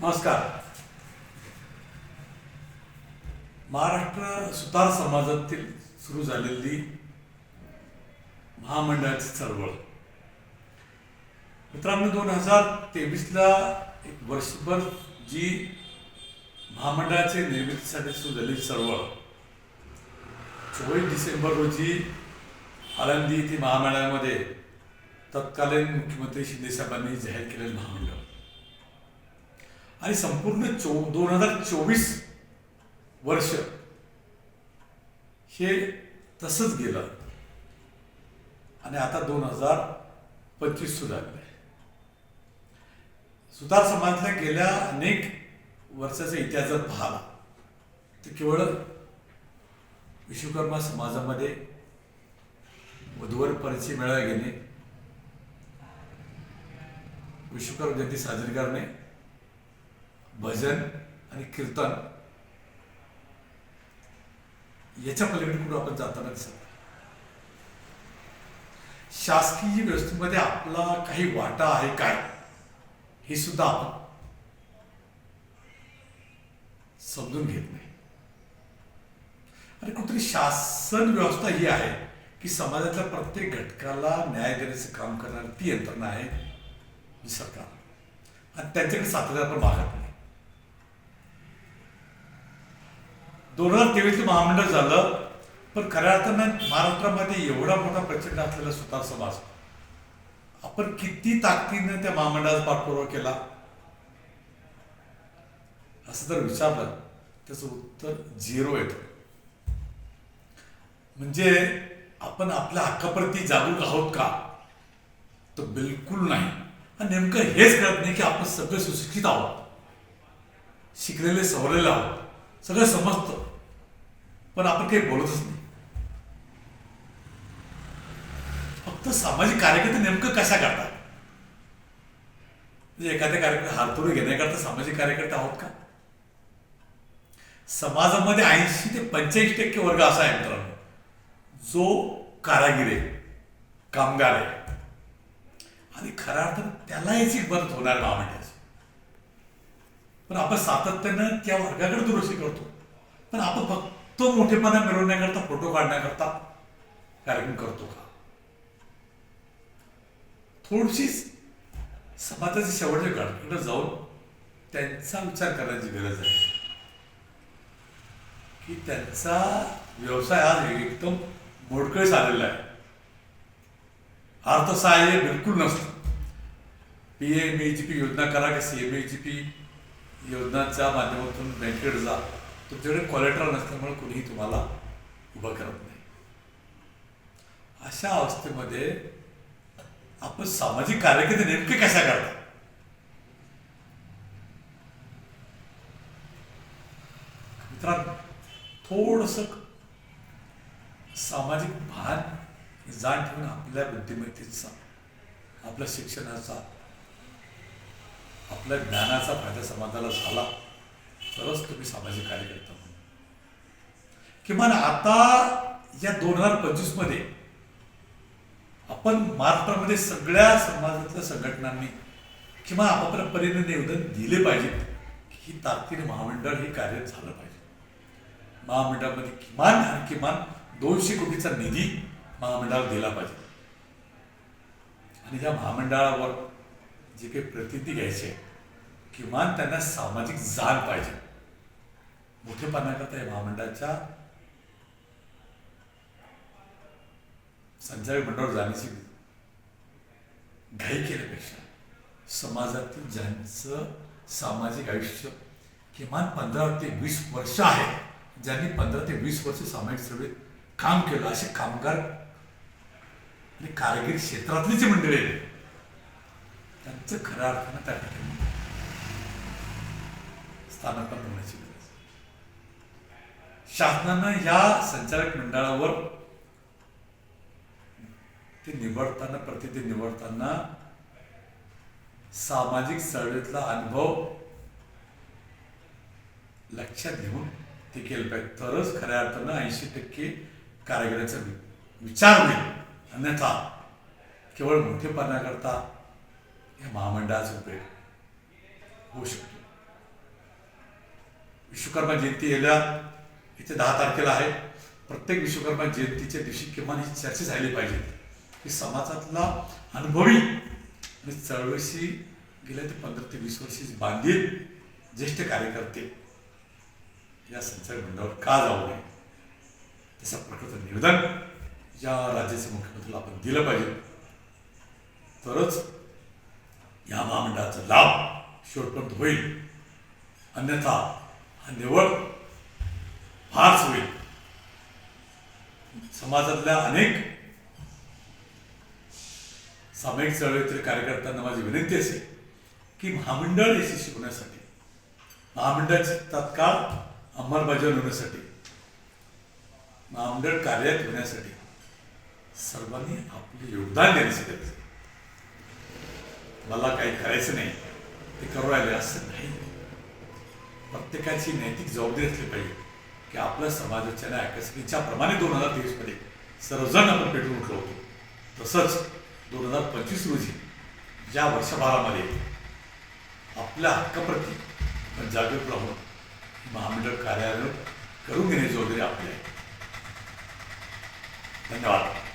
नमस्कार. महाराष्ट्र सुतार समाजातील सुरू झालेली महामंडळाची चळवळ. मित्रांनो दोन हजार तेवीसला एक वर्षभर जी महामंडळाचे निर्मितीसाठी सुरू झालेली चळवळ चोवीस डिसेंबर रोजी आळंदी येथे महामेळाव्यामध्ये तत्कालीन मुख्यमंत्री शिंदेसाहेबांनी जाहीर केलेलं महामंडळ. आणि संपूर्ण चो दोन हजार चोवीस वर्ष हे तसंच गेलं. आणि आता दोन हजार पंचवीस सुरू आहे. सुतार समाजातल्या गेल्या अनेक वर्षाचा इतिहास जर तर केवळ विश्वकर्मा समाजामध्ये वधूवर परिचय मेळावा घेणे विश्वकर्मा जयंती साजरी करणे भजन आणि कीर्तन याच्या पलीकडे कुठं आपण जाताना दिसत शासकीय व्यवस्थेमध्ये आपला काही वाटा आहे काय हे सुद्धा आपण समजून घेत नाही. आणि कुठेतरी शासन व्यवस्था ही आहे की समाजातल्या प्रत्येक घटकाला न्याय देण्याचं काम करणारी ती यंत्रणा आहे सरकार. आणि त्यांच्याकडे सातत्याने आपण मागत नाही दोन हजार तेवीसचं महामंडळ झालं. पण खऱ्या अर्थानं महाराष्ट्रामध्ये एवढा मोठा प्रचंड असलेला सुतार समाज आपण किती ताकदीनं त्या महामंडळाचा पाठपुरावा केला? असं जर विचारलं त्याचं उत्तर झिरो येतं. म्हणजे आपण आपल्या हक्काप्रती जागरूक आहोत का? तर बिलकुल नाही. आणि नेमकं हेच कळत नाही की आपण सगळे सुशिक्षित आहोत. शिकलेले सवरलेले आहोत. सगळं समजतं. पण आपण काही बोलतच नाही. फक्त सामाजिक कार्यकर्ते नेमकं कशा करतात? म्हणजे एखाद्या कार्यक्रम हारतोडे घेण्याकरता सामाजिक कार्यकर्ते आहोत का? समाजामध्ये ऐंशी ते पंच्याऐंशी टक्के वर्ग असा आहे मित्रांनो. जो कारागिर आहे कामगार आहे. आणि खऱ्या अर्थानं त्याला याची मदत होणार ना म्हणजे पण आपण सातत्यानं त्या वर्गाकडे दुरुस्ती करतो. पण आपण फक्त तो मोठेपणा मिळवण्याकरता फोटो काढण्याकरता कार्यक्रम करतो का? थोडीशी समाजाच्या शेवटच्या घटकडे जाऊन त्यांचा विचार करण्याची गरज आहे. की त्यांचा व्यवसाय आज एकदम मोडकळीस आलेला आहे. अर्थसहाय्य बिलकुल नसतं. P M E G P योजना करा की C M E G P योजनाच्या माध्यमातून बँकेकडे जा. तुमच्याकडे कॉलेट्रॉल नसल्यामुळे कोणीही तुम्हाला उभं करत नाही. अशा अवस्थेमध्ये आपण सामाजिक कार्यकर्ते नेमके कशा करतात मित्रांनो थोडस सामाजिक भान जाण ठेवून आपल्या बुद्धिमत्तेचा आपल्या शिक्षणाचा आपल्या ज्ञानाचा फायदा समाजाला झाला. तरच तुम्ही सामाजिक कार्यकर्ता किमान आता या दोन हजार पंचवीसमध्ये आपण महाराष्ट्रामध्ये सगळ्या समाजातल्या संघटनांनी किंवा आपापल्या परीने निवेदन दिले पाहिजे की ही ताकदीने महामंडळ हे कार्य झालं पाहिजे. महामंडळामध्ये किमान किमान दोनशे कोटीचा निधी महामंडळाला दिला पाहिजे. आणि या महामंडळावर जे काही प्रतिनिधी घ्यायचे किमान त्यांना सामाजिक जाण पाहिजे. मोठेपणाकरता या महामंडळाच्या संचालक मंडळावर जाण्याची घाई केल्यापेक्षा समाजातील ज्यांचं सामाजिक आयुष्य किमान पंधरा ते वीस वर्ष आहे ज्यांनी पंधरा ते वीस वर्ष सामाजिक सेवेत काम केलं असे कामगार आणि कारगिरी क्षेत्रातली जी मंडळी आहेत त्यांचं खऱ्या अर्थानं त्या ठिकाणी स्थानापन्न होण्याची शासनानं या संचालक मंडळावर ते निवडताना प्रतिनिधी निवडताना सामाजिक चळवळीतला अनुभव लक्षात घेऊन ते केलं पाहिजे. तरच खऱ्या अर्थानं ऐंशी टक्के कारागिराचा विचार नाही अन्यथा केवळ मोठेपणाकरता या महामंडळाचा उपयोग होऊ शकतो. विश्वकर्मा जयंती येल्या इथे दहा तारखेला आहे. प्रत्येक विश्वकर्मा जयंतीच्या दिवशी किमान ही चर्चा झाली पाहिजे. की समाजातला अनुभवी आणि चळवळीशी गेल्या ते पंधरा ते वीस वर्षी बांधील ज्येष्ठ कार्यकर्ते या संचालक मंडळावर का जाऊ नये? तशा प्रकारचं निवेदन या राज्याचे मुख्यमंत्र्याला आपण दिलं पाहिजे. तरच या महामंडळाचा लाभ शेवटपर्यंत होईल. अन्यथा हा निवड फारच होईल. समाजातल्या अनेक सामायिक चळवळीतील कार्यकर्त्यांना माझी विनंती असेल की महामंडळ यशस्वी होण्यासाठी महामंडळाची तात्काळ अंमलबजावणी होण्यासाठी महामंडळ कार्यात होण्यासाठी सर्वांनी आपले योगदान देण्याची मला काही करायचं नाही ते करू राहिले असं नाही. प्रत्येकाची नैतिक जबाबदारी असली पाहिजे. की आपल्या समाजाच्या न्याय प्रमाणे दोन हजार तेवीसमध्ये सर्वजण आपण पेटून उठलो होतो तसंच दोन हजार पंचवीस रोजी या वर्षभरामध्ये आपल्या हक्काप्रती आपण जागरूक राहून महामंडळ कार्यालय करून घेण्याची वगैरे आपली आहे. धन्यवाद.